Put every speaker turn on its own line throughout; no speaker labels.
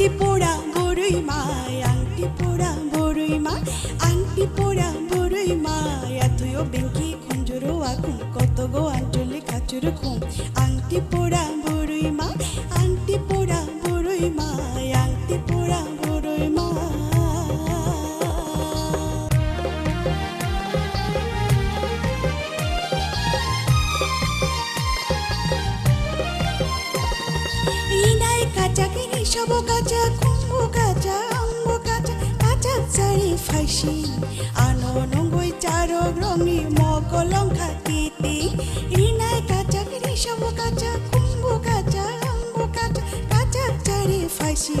আংটি পোড়া বড়ই মা আংটি পোড়া বড়ই মা আংটি পোড়া বড়ই মা এতও বেঙ্কি খুঞ্জুরো আগুন কত গো আঞ্চলে খাচুর খুম। আংটি পোড়া সব কাঁচা কুম্ভ কাঁচা অঙ্গ কাঁচা কাঁচা চারি ফাঁসি। আনো নঙ্গই চারক রঙি মকলং খাতিতি ইনাই কাঁচা সব কাঁচা কুম্ভ কাঁচা অঙ্গ কাঁচা কাঁচা চারি ফাইসি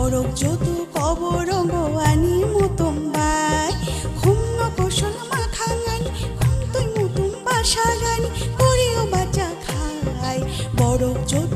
অরক যতু কবরঙ্গ আনি মতম বাই। খুম্ন কোশল মা খাঙানি খুম তুই মতম বা সাগানি করিও বাচ্চা খাই। বরক যতু